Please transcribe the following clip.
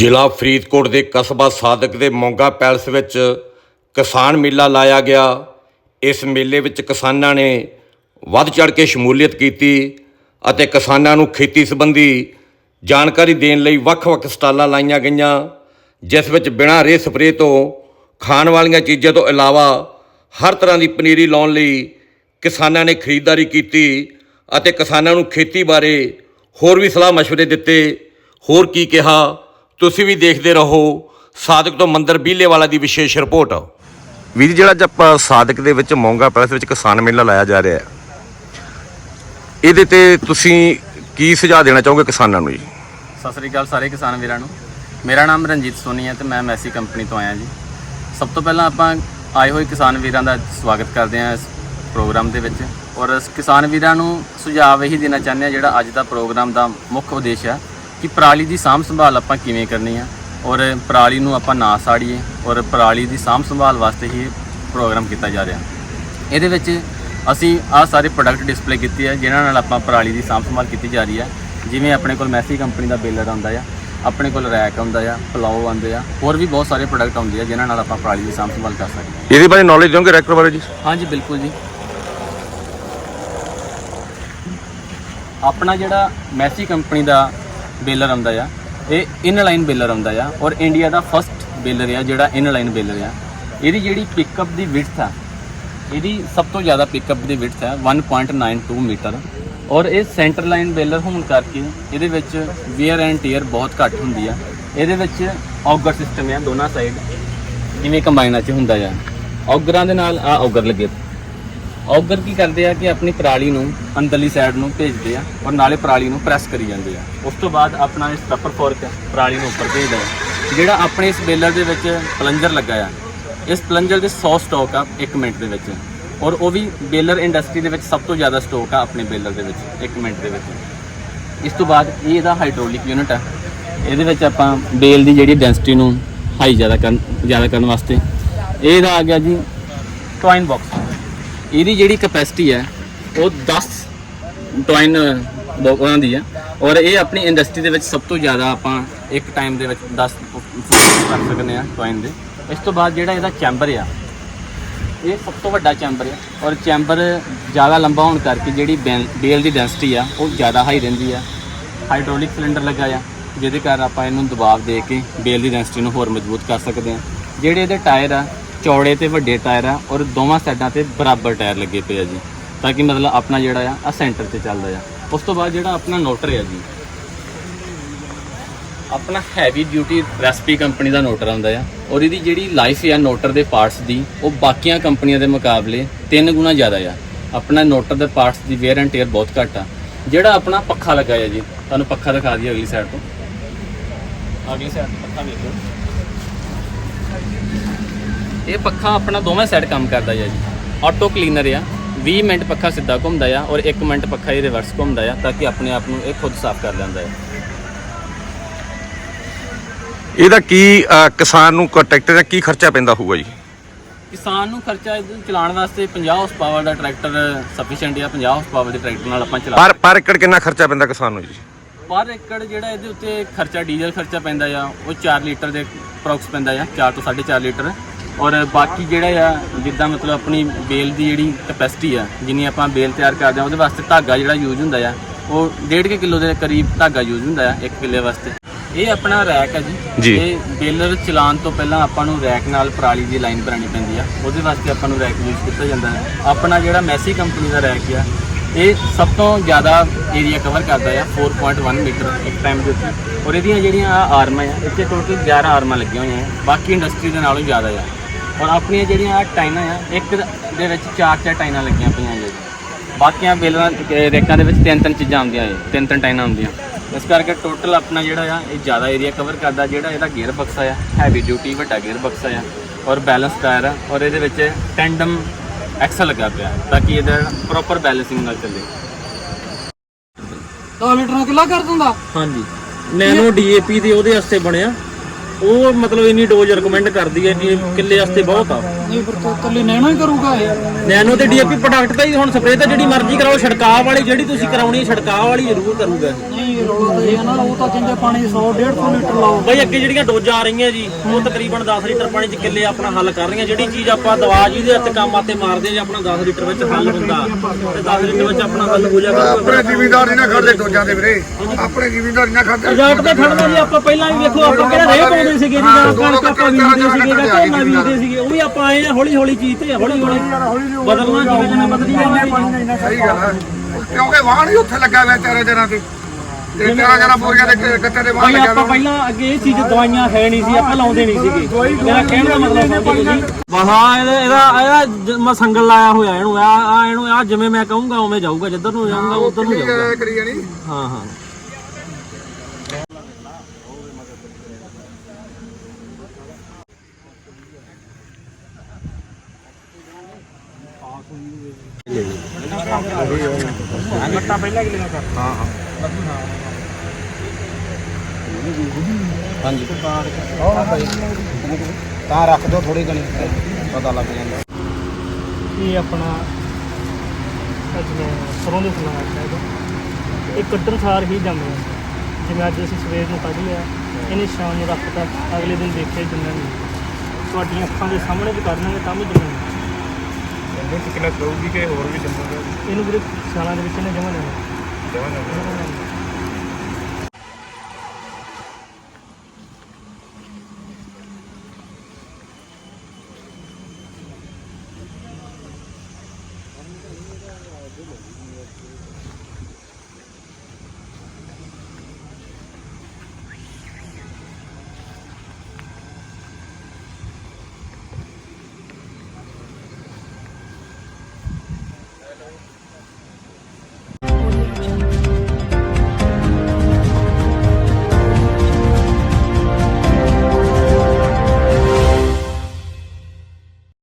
ਜ਼ਿਲ੍ਹਾ ਫਰੀਦਕੋਟ ਦੇ ਕਸਬਾ ਸਾਦਕ ਦੇ ਮੋਂਗਾ ਪੈਲਸ ਵਿੱਚ ਕਿਸਾਨ ਮੇਲਾ ਲਾਇਆ ਗਿਆ। ਇਸ ਮੇਲੇ ਵਿੱਚ ਕਿਸਾਨਾਂ ਨੇ ਵੱਧ ਚੜ ਕੇ ਸ਼ਮੂਲੀਅਤ ਕੀਤੀ ਅਤੇ ਕਿਸਾਨਾਂ ਨੂੰ ਖੇਤੀ ਸੰਬੰਧੀ ਜਾਣਕਾਰੀ ਦੇਣ ਲਈ ਵੱਖ-ਵੱਖ ਸਟਾਲਾਂ ਲਾਈਆਂ ਗਈਆਂ, ਜਿਸ ਵਿੱਚ ਬਿਨਾਂ ਰੇਹ ਸਪਰੇਅ ਤੋਂ ਖਾਣ ਵਾਲੀਆਂ ਚੀਜ਼ਾਂ ਤੋਂ ਇਲਾਵਾ ਹਰ ਤਰ੍ਹਾਂ ਦੀ ਪਨੀਰੀ ਲਾਉਣ ਲਈ ਕਿਸਾਨਾਂ ਨੇ ਖਰੀਦਦਾਰੀ ਕੀਤੀ ਅਤੇ ਕਿਸਾਨਾਂ ਨੂੰ ਖੇਤੀ ਬਾਰੇ ਹੋਰ ਵੀ ਸਲਾਹ ਮਸ਼ਵਰੇ ਦਿੱਤੇ। ਹੋਰ ਕੀ ਕਿਹਾ? ਤੁਸੀਂ ਵੀ ਦੇਖਦੇ ਰਹੋ ਸਾਦਕ ਤੋਂ ਮੰਦਰ ਬੀਲੇਵਾਲਾ ਦੀ ਵਿਸ਼ੇਸ਼ ਰਿਪੋਰਟ। ਵੀਰ ਜਿਹੜਾ ਅੱਜ ਆਪਾਂ ਸਾਦਕ ਦੇ ਵਿੱਚ ਮੋਂਗਾ ਪੈਲਸ ਵਿੱਚ ਕਿਸਾਨ ਮੇਲਾ ਲਾਇਆ ਜਾ ਰਿਹਾ ਹੈ ਇਹਦੇ ਤੇ ਤੁਸੀਂ ਕੀ ਸੁਝਾਅ ਦੇਣਾ ਚਾਹੋਗੇ ਕਿਸਾਨਾਂ ਨੂੰ ਜੀ? ਸਤਿ ਸ੍ਰੀ ਅਕਾਲ ਸਾਰੇ ਕਿਸਾਨ ਵੀਰਾਂ ਨੂੰ। ਮੇਰਾ ਨਾਮ ਰਣਜੀਤ ਸੋਨੀ ਹੈ ਤੇ ਮੈਂ ਮੈਸੀ ਕੰਪਨੀ ਤੋਂ ਆਇਆ ਜੀ। ਸਭ ਤੋਂ ਪਹਿਲਾਂ ਆਪਾਂ ਆਏ ਹੋਏ ਕਿਸਾਨ ਵੀਰਾਂ ਦਾ ਸਵਾਗਤ ਕਰਦੇ ਹਾਂ ਇਸ ਪ੍ਰੋਗਰਾਮ ਦੇ ਵਿੱਚ। ਔਰ ਕਿਸਾਨ ਵੀਰਾਂ ਨੂੰ ਸੁਝਾਅ ਇਹੀ ਦੇਣਾ ਚਾਹੁੰਦੇ ਹਾਂ ਜਿਹੜਾ ਅੱਜ ਦਾ ਪ੍ਰੋਗਰਾਮ ਦਾ ਮੁੱਖ ਉਦੇਸ਼ ਹੈ। ਕਿ ਪਰਾਲੀ ਦੀ ਸਾਂਭ ਸੰਭਾਲ ਆਪਾਂ ਕਿਵੇਂ ਕਰਨੀ ਆ? ਔਰ ਪਰਾਲੀ ਨੂੰ ਆਪਾਂ ਨਾ ਸਾੜੀਏ ਔਰ ਪਰਾਲੀ ਦੀ ਸਾਂਭ ਸੰਭਾਲ ਵਾਸਤੇ ਹੀ ਪ੍ਰੋਗਰਾਮ ਕੀਤਾ ਜਾ ਰਿਹਾ। ਇਹਦੇ ਵਿੱਚ ਅਸੀਂ ਆਹ ਸਾਰੇ ਪ੍ਰੋਡਕਟ ਡਿਸਪਲੇ ਕੀਤੇ ਆ ਜਿਨ੍ਹਾਂ ਨਾਲ ਆਪਾਂ ਪਰਾਲੀ ਦੀ ਸਾਂਭ ਸੰਭਾਲ ਕੀਤੀ ਜਾ ਰਹੀ ਹੈ ਜਿਵੇਂ ਆਪਣੇ ਕੋਲ ਮੈਸੀ ਕੰਪਨੀ ਦਾ ਬੇਲਰ ਆਉਂਦਾ ਆ ਆਪਣੇ ਕੋਲ ਰੈਕ ਆਉਂਦਾ ਆ ਪਲਾਓ ਆਉਂਦੇ ਆ ਹੋਰ ਵੀ ਬਹੁਤ ਸਾਰੇ ਪ੍ਰੋਡਕਟ ਆਉਂਦੇ ਆ ਜਿਨ੍ਹਾਂ ਨਾਲ ਆਪਾਂ ਪਰਾਲੀ ਦੀ ਸਾਂਭ ਸੰਭਾਲ ਕਰ ਸਕਦੇ ਇਹਦੇ ਬਾਰੇ ਨੌਲੇਜ ਦਿਓਗੇ ਰੈਕਟਰ ਬਾਰੇ ਜੀ? ਹਾਂਜੀ ਬਿਲਕੁਲ ਜੀ। ਆਪਣਾ ਜਿਹੜਾ ਮੈਸੀ ਕੰਪਨੀ ਦਾ ਬੇਲਰ ਆਉਂਦਾ ਆ। ਇਹ ਇਨਲਾਈਨ ਬੇਲਰ ਆਉਂਦਾ ਆ ਔਰ ਇੰਡੀਆ ਦਾ ਫਸਟ ਬੇਲਰ ਆ ਜਿਹੜਾ ਇਨਲਾਈਨ ਬੇਲਰ ਆ। ਇਹਦੀ ਜਿਹੜੀ ਪਿਕਅਪ ਦੀ ਵਿਡਥ ਆ, ਇਹਦੀ ਸਭ ਤੋਂ ਜ਼ਿਆਦਾ ਪਿਕਅਪ ਦੀ ਵਿਡਥ ਹੈ 1.92 ਮੀਟਰ। ਔਰ ਇਹ ਸੈਂਟਰ ਲਾਈਨ ਬੇਲਰ ਹੋਣ ਕਰਕੇ ਇਹਦੇ ਵਿੱਚ ਵੇਅਰ ਐਂਡ ਟੀਅਰ ਬਹੁਤ ਘੱਟ ਹੁੰਦੀ ਆ। ਇਹਦੇ ਵਿੱਚ ਔਗਰ ਸਿਸਟਮ ਆ ਦੋਨਾਂ ਸਾਈਡ ਜਿਵੇਂ ਕੰਬਾਈਨਾਂ 'ਚ ਹੁੰਦਾ ਆ। ਔਗਰਾਂ ਦੇ ਨਾਲ ਆ ਔਗਰ ਲੱਗੇ। ਔਗਰ ਕੀ ਕਰਦੇ ਆ ਕਿ ਆਪਣੀ ਪਰਾਲੀ ਨੂੰ ਅੰਦਰਲੀ ਸਾਈਡ ਨੂੰ ਭੇਜਦੇ ਆ ਔਰ ਨਾਲੇ ਪਰਾਲੀ ਨੂੰ ਪ੍ਰੈਸ ਕਰੀ ਜਾਂਦੇ ਆ। ਉਸ ਤੋਂ ਬਾਅਦ ਆਪਣਾ ਇਸ ਸਟੱਪਰ ਫੋਰਕ ਪਰਾਲੀ ਨੂੰ ਉੱਪਰ ਭੇਜਦਾ ਹੈ ਜਿਹੜਾ ਆਪਣੇ ਇਸ ਬੇਲਰ ਦੇ ਵਿੱਚ ਪਲੰਜਰ ਲੱਗਾ ਆ, ਇਸ ਪਲੰਜਰ ਦੇ 100 ਸਟਾਕ ਆ 1 ਮਿੰਟ ਦੇ ਵਿੱਚ। ਔਰ ਉਹ ਵੀ ਬੇਲਰ ਇੰਡਸਟਰੀ ਦੇ ਵਿੱਚ ਸਭ ਤੋਂ ਜ਼ਿਆਦਾ ਸਟਾਕ ਆ ਆਪਣੇ ਬੇਲਰ ਦੇ ਵਿੱਚ 1 ਮਿੰਟ ਦੇ ਵਿੱਚ। ਇਸ ਤੋਂ ਬਾਅਦ ਇਹ ਇਹਦਾ ਹਾਈਡ੍ਰੋਲਿਕ ਯੂਨਿਟ ਆ। ਇਹਦੇ ਵਿੱਚ ਆਪਾਂ ਬੇਲ ਦੀ ਜਿਹੜੀ ਡੈਂਸਿਟੀ ਨੂੰ ਹਾਈ ਜ਼ਿਆਦਾ ਕਰਨ ਜ਼ਿਆਦਾ ਕਰਨ ਵਾਸਤੇ। ਇਹਦਾ ਆ ਗਿਆ ਜੀ ਟਵਾਈਨ ਬਾਕਸ ਇਹਦੀ ਜਿਹੜੀ ਕਪੈਸਿਟੀ ਹੈ, ਉਹ 10 ਟੋਇਨ ਬੋਕਾਂ ਦੀ ਹੈ ਔਰ ਇਹ ਆਪਣੀ ਇੰਡਸਟਰੀ ਦੇ ਵਿੱਚ ਸਭ ਤੋਂ ਜ਼ਿਆਦਾ ਆਪਾਂ ਇੱਕ ਟਾਈਮ ਦੇ ਵਿੱਚ 10 ਕਰ ਸਕਦੇ ਆ ਟੋਇਨ ਦੇ। ਇਸ ਤੋਂ ਬਾਅਦ ਜਿਹੜਾ ਇਹਦਾ ਚੈਂਬਰ ਆ, ਇਹ ਸਭ ਤੋਂ ਵੱਡਾ ਚੈਂਬਰ ਆ ਔਰ ਚੈਂਬਰ ਜ਼ਿਆਦਾ ਲੰਬਾ ਹੋਣ ਕਰਕੇ ਜਿਹੜੀ ਬੈਲ ਬੇਲ ਦੀ ਡੈਂਸਿਟੀ ਆ, ਉਹ ਜ਼ਿਆਦਾ ਹਾਈ ਰਹਿੰਦੀ ਆ। ਹਾਈਡ੍ਰੋਲਿਕ ਸਿਲੰਡਰ ਲੱਗਾ ਆ, ਜਿਹਦੇ ਕਾਰਨ ਆਪਾਂ ਇਹਨੂੰ ਦਬਾਅ ਦੇ ਕੇ ਬੇਲ ਦੀ ਡੈਂਸਿਟੀ ਨੂੰ ਹੋਰ ਮਜ਼ਬੂਤ ਕਰ ਸਕਦੇ ਆ ਜਿਹੜੇ ਇਹਦੇ ਟਾਇਰ ਆ ਚੌੜੇ ਤੇ ਵੱਡੇ ਟਾਇਰ ਆ ਔਰ ਦੋਵਾਂ ਸਾਈਡਾਂ ਤੇ ਬਰਾਬਰ ਟਾਇਰ ਲੱਗੇ ਪਏ ਆ ਜੀ, ਤਾਂ ਕਿ ਮਤਲਬ ਆਪਣਾ ਜਿਹੜਾ ਆ ਆ ਸੈਂਟਰ ਤੇ ਚੱਲਦਾ ਆ। ਉਸ ਤੋਂ ਬਾਅਦ ਜਿਹੜਾ ਆਪਣਾ ਨੋਟਰ ਆ ਜੀ, ਆਪਣਾ ਹੈਵੀ ਡਿਊਟੀ ਰੈਸਪੀ ਕੰਪਨੀ ਦਾ ਨੋਟਰ ਆਉਂਦਾ ਆ, ਔਰ ਇਹਦੀ ਜਿਹੜੀ ਲਾਈਫ ਆ ਨੋਟਰ ਦੇ ਪਾਰਟਸ ਦੀ, ਉਹ ਬਾਕੀਆਂ ਕੰਪਨੀਆਂ ਦੇ ਮੁਕਾਬਲੇ ਤਿੰਨ ਗੁਣਾ ਜ਼ਿਆਦਾ ਆ। ਆਪਣਾ ਨੋਟਰ ਦੇ ਪਾਰਟਸ ਦੀ ਵੇਅਰ ਐਂਡ ਟੇਅਰ ਬਹੁਤ ਘੱਟ ਆ। ਜਿਹੜਾ ਆਪਣਾ ਪੱਖਾ ਲੱਗਾ ਆ ਜੀ, ਤੁਹਾਨੂੰ ਪੱਖਾ ਦਿਖਾ ਦਈਏ ਅਗਲੀ ਸਾਈਡ ਤੋਂ। ਅਗਲੀ ਸਾਈਡ ਪੱਖਾ ਵੇਖੋ। ਇਹ ਪੱਖਾ ਆਪਣਾ ਦੋਵੇਂ ਸਾਈਡ ਕੰਮ ਕਰਦਾ ਆ ਜੀ। ਆਟੋ ਕਲੀਨਰ ਆ 20 ਮਿੰਟ ਪੱਖਾ ਸਿੱਧਾ ਘੁੰਮਦਾ ਆ ਔਰ 1 ਮਿੰਟ ਪੱਖਾ ਇਹ ਰਿਵਰਸ ਘੁੰਮਦਾ ਆ ਤਾਂ ਕਿ ਆਪਣੇ ਆਪ ਨੂੰ ਇਹ ਖੁਦ ਸਾਫ਼ ਕਰ ਲੈਂਦਾ ਹੈ ਇਹਦਾ ਕੀ ਅ, ਕਿਸਾਨ ਨੂੰ ਟਰੈਕਟਰ ਦਾ ਕੀ ਖਰਚਾ ਪੈਂਦਾ ਹੋਊਗਾ ਜੀ? ਕਿਸਾਨ ਨੂੰ ਖਰਚਾ ਇਹਨੂੰ ਚਲਾਉਣ ਵਾਸਤੇ 50 ਹਾਰਸ ਪਾਵਰ ਦਾ ਟਰੈਕਟਰ ਸਫੀਸ਼ੀਐਂਟ ਆ 50 ਹਾਰਸ ਪਾਵਰ ਦੇ ਟਰੈਕਟਰ ਨਾਲ ਆਪਾਂ ਚਲਾ ਪਰ ਪਰ ਏਕੜ ਕਿੰਨਾ ਖਰਚਾ ਪੈਂਦਾ ਕਿਸਾਨ ਨੂੰ ਜੀ? ਪਰ ਏਕੜ ਜਿਹੜਾ ਇਹਦੇ ਉੱਤੇ ਖਰਚਾ ਡੀਜ਼ਲ ਖਰਚਾ ਪੈਂਦਾ ਆ ਉਹ 4 ਲੀਟਰ ਦੇ ਅਪਰੋਕਸ ਪੈਂਦਾ ਆ 4 ਤੋਂ 4.5 ਲੀਟਰ। ਔਰ ਬਾਕੀ ਜਿਹੜਾ ਆ ਜਿੱਦਾਂ ਮਤਲਬ ਆਪਣੀ ਬੇਲ ਦੀ ਜਿਹੜੀ ਕਪੈਸਿਟੀ ਆ ਜਿੰਨੀ ਆਪਾਂ ਬੇਲ ਤਿਆਰ ਕਰਦੇ ਆ ਉਹਦੇ ਵਾਸਤੇ ਧਾਗਾ ਜਿਹੜਾ ਯੂਜ਼ ਹੁੰਦਾ ਆ ਉਹ 1.5 ਕਿਲੋ ਦੇ ਕਰੀਬ ਧਾਗਾ ਯੂਜ਼ ਹੁੰਦਾ ਆ 1 ਕਿੱਲੇ ਵਾਸਤੇ। ਇਹ ਆਪਣਾ ਰੈਕ ਹੈ ਜੀ। ਇਹ ਬੇਲਰ ਚਲਾਉਣ ਤੋਂ ਪਹਿਲਾਂ ਆਪਾਂ ਨੂੰ ਰੈਕ ਨਾਲ ਪਰਾਲੀ ਦੀ ਲਾਈਨ ਬਣਾਉਣੀ ਪੈਂਦੀ ਆ। ਉਹਦੇ ਵਾਸਤੇ ਆਪਾਂ ਨੂੰ ਰੈਕ ਯੂਜ਼ ਕੀਤਾ ਜਾਂਦਾ ਹੈ ਆਪਣਾ ਜਿਹੜਾ ਮੈਸੀ ਕੰਪਨੀ ਦਾ ਰੈਕ ਆ ਇਹ ਸਭ ਤੋਂ ਜ਼ਿਆਦਾ ਏਰੀਆ ਕਵਰ ਕਰਦਾ ਆ 4.1 ਮੀਟਰ ਇੱਕ ਟਾਈਮ ਦੇ ਉੱਤੇ। ਔਰ ਇਹਦੀਆਂ ਜਿਹੜੀਆਂ ਆ ਆਰਮਾਂ ਆ ਇੱਥੇ ਟੋਟਲ 11 ਆਰਮਾਂ ਲੱਗੀਆਂ ਹੋਈਆਂ ਆ। ਬਾਕੀ ਇੰਡਸਟਰੀ ਦੇ ਨਾਲੋਂ ਜ਼ਿਆਦਾ ਆ। ਔਰ ਆਪਣੀਆਂ ਜਿਹੜੀਆਂ ਆ ਟਾਈਨਾਂ ਆ ਇੱਕ ਦੇ ਵਿੱਚ ਚਾਰ ਚਾਰ ਟਾਈਨਾਂ ਲੱਗੀਆਂ ਪਈਆਂ ਜੀ ਬਾਕੀਆਂ ਬੇਲਾਂ ਰੇਕਾਂ ਦੇ ਵਿੱਚ ਤਿੰਨ ਤਿੰਨ ਚੀਜ਼ਾਂ ਆਉਂਦੀਆਂ ਏ ਤਿੰਨ ਤਿੰਨ ਟਾਈਨਾਂ ਆਉਂਦੀਆਂ। ਇਸ ਕਰਕੇ ਟੋਟਲ ਆਪਣਾ ਜਿਹੜਾ ਆ ਇਹ ਜ਼ਿਆਦਾ ਏਰੀਆ ਕਵਰ ਕਰਦਾ ਜਿਹੜਾ ਇਹਦਾ ਗੇਅਰ ਬਕਸਾ ਆ ਹੈਵੀ ਡਿਊਟੀ ਵੱਡਾ ਗੇਅਰ ਬਕਸਾ ਆ ਔਰ ਬੈਲੈਂਸ ਟਾਇਰ ਆ ਔਰ ਇਹਦੇ ਵਿੱਚ ਟੈਂਡਮ ਐਕਸਲ ਲੱਗਾ ਪਿਆ ਤਾਂ ਕਿ ਇਹਦਾ ਪ੍ਰੋਪਰ ਬੈਲੈਂਸਿੰਗ ਨਾਲ ਚੱਲੇ। 10 ਲੀਟਰ ਕਿੱਲਾ ਕਰ ਦਿੰਦਾ? ਹਾਂਜੀ। ਨੈਨੋ ਡੀਏਪੀ ਦੇ ਉਹਦੇ ਵਾਸਤੇ ਬਣਿਆ। ਉਹ ਮਤਲਬ ਇੰਨੀ ਡੋਜ਼ ਰეკਮੈਂਡ ਕਰਦੀ ਹੈ ਕਿ ਕਿੱਲੇ ਵਾਸਤੇ ਬਹੁਤ ਆ। ਨਹੀਂ ਫਿਰ ਤਾਂ ਇਕੱਲੇ ਨੈਣਾ ਹੀ ਕਰੂਗਾ ਇਹ। ਨੈਨੋ ਤੇ ਡੀਏਪੀ ਪ੍ਰੋਡਕਟ ਤਾਂ ਹੀ ਹੁਣ ਸਪਰੇਅ ਤਾਂ ਜਿਹੜੀ ਮਰਜ਼ੀ ਕਰਾਓ ਛੜਕਾਅ ਵਾਲੀ ਜਿਹੜੀ ਤੁਸੀਂ ਕਰਾਉਣੀ ਛੜਕਾਅ ਵਾਲੀ ਜ਼ਰੂਰ ਕਰੂਗਾ ਇਹ। ਨਹੀਂ ਰੌਲਾ ਤਾਂ ਇਹ ਹੈ ਨਾ ਉਹ ਤਾਂ ਕਹਿੰਦੇ ਪਾਣੀ 100 150 ਲੀਟਰ ਲਾਓ। ਬਈ ਅੱਗੇ ਜਿਹੜੀਆਂ ਡੋਜ਼ਾਂ ਆ ਰਹੀਆਂ ਜੀ ਉਹ ਤਕਰੀਬਨ 10 ਲੀਟਰ ਪਾਣੀ ਚ ਕਿੱਲੇ ਆਪਣਾ ਹੱਲ ਕਰ ਰਹੀਆਂ। ਜਿਹੜੀ ਚੀਜ਼ ਆਪਾਂ ਦਵਾ ਜੀ ਦੇ ਹੱਥ ਕੰਮ ਆਤੇ ਮਾਰਦੇ ਜੇ ਆਪਣਾ 10 ਲੀਟਰ ਵਿੱਚ ਹੱਲ ਹੁੰਦਾ ਤੇ 10 ਲੀਟਰ ਵਿੱਚ ਆਪਣਾ ਹੱਲ ਹੋ ਜਾਏਗਾ। ਆਪਣੇ ਜ਼ਿਮੀਂਦਾਰ ਨਹੀਂ ਨਾ ਖੜਦੇ ਦੋਜਾਂ ਦੇ ਵੀਰੇ। ਆਪਣੇ ਜ਼ਿਮੀਂਦਾਰ ਨਹੀਂ ਨਾ ਖੜਦੇ। ਪ੍ਰੋਜੈਕਟ ਤੇ ਖੜਨਾ ਜੀ ਆਪਾਂ ਪਹਿਲਾਂ ਵੀ ਵੇਖੋ ਆਪਾਂ ਕਿਹੜਾ ਰੇਹ ਪਾਉਂਦੇ ਸੀਗੇ ਜੀ ਜਾਂ ਆਪਾਂ ਬੀਜਦੇ ਸੀਗੇ ਜਾਂ ਝੋਨਾ ਬੀਜਦੇ ਸੀਗੇ। ਉਹ ਵੀ ਆਪਾਂ ਆਏ ਆ ਹੌਲੀ ਹੌਲੀ ਚੀਜ਼ ਤੇ ਹੌਲੀ ਹੌਲੀ। ਬਦਲਣਾ ਜਿਵੇਂ ਜਿਵੇਂ ਬਦਲੀ ਜਾਂਦੀ ਹੈ ਸਹੀ ਗੱਲ ਹੈ ਕਿਉਂਕਿ ਵਾਹਣ ਹੀ ਉੱਥੇ ਲੱਗਾ ਹੋਇਆ ਚਾਰੇ ਦਿਨਾਂ ਤੇ ਤੇ ਤੇਰਾ ਜਰਾ ਬੋਰੀਆਂ ਦੇ ਗੱਤੇ ਦੇ ਵਾਹਣ ਲੱਗਾ ਆਪਾਂ ਪਹਿਲਾਂ ਅੱਗੇ ਇਹ ਚੀਜ਼ ਦਵਾਈਆਂ ਹੈ ਨਹੀਂ ਸੀ ਆਪਾਂ ਲਾਉਂਦੇ ਨਹੀਂ ਸੀਗੇ। ਮੇਰਾ ਕਹਿਣ ਦਾ ਮਤਲਬ ਵਾਹ ਇਹਦਾ ਇਹਦਾ ਇਹਦਾ ਜ- ਮੈਂ ਸੰਗਲ ਲਾਇਆ ਹੋਇਆ ਇਹਨੂੰ। ਆ ਆ ਇਹਨੂੰ ਆ ਜਿਵੇਂ ਮੈਂ ਕਹੂੰਗਾ ਉਵੇਂ ਜਾਊਗਾ। ਜਿੱਧਰ ਨੂੰ ਜਾਊਂਗਾ ਉਧਰ ਨੂੰ ਜਾਊਗਾ। ਇਹ ਕਰੀ ਜਾਣੀ ਹਾਂ ਹਾਂ ਤਾਂ ਰੱਖ ਦਿਓ ਥੋੜੀ ਗਣੀ ਪਤਾ ਲੱਗ ਜਾਂਦਾ ਇਹ ਆਪਣਾ ਸਰੋਂ ਦੇ ਫੁੱਲਾਂ ਦਾ ਹੈਗਾ ਇਹ ਕੱਟਣ ਸਾਰ ਹੀ ਜੰਮ ਜਿਵੇਂ ਅੱਜ ਅਸੀਂ ਸਵੇਰ ਨੂੰ ਕੱਢ ਲਿਆ, ਇਹਨੇ ਸ਼ਾਮ ਨੂੰ ਰੱਖਤਾ, ਅਗਲੇ ਦਿਨ ਦੇਖਿਆ ਜੰਮਿਆ ਨਹੀਂ। ਤੁਹਾਡੀਆਂ ਅੱਖਾਂ ਦੇ ਸਾਹਮਣੇ ਵੀ ਕੱਢ ਲਾਂਗੇ, ਤਾਂ ਵੀ ਜੰਮਿਆ ਨਹੀਂ ਤੇ ਕਿੰਨਾ ਦਊਗੀ ਕਿ ਹੋਰ ਵੀ ਜਮਾ ਕਰੂਗੀ ਇਹਨੂੰ ਵੀਰੇ ਸਾਲਾਂ ਦੇ ਵਿੱਚ ਇਹਨੇ ਜਮਾ ਲੈਣਾ। ਜਮਾ ਕਰੂਗੀ Bye.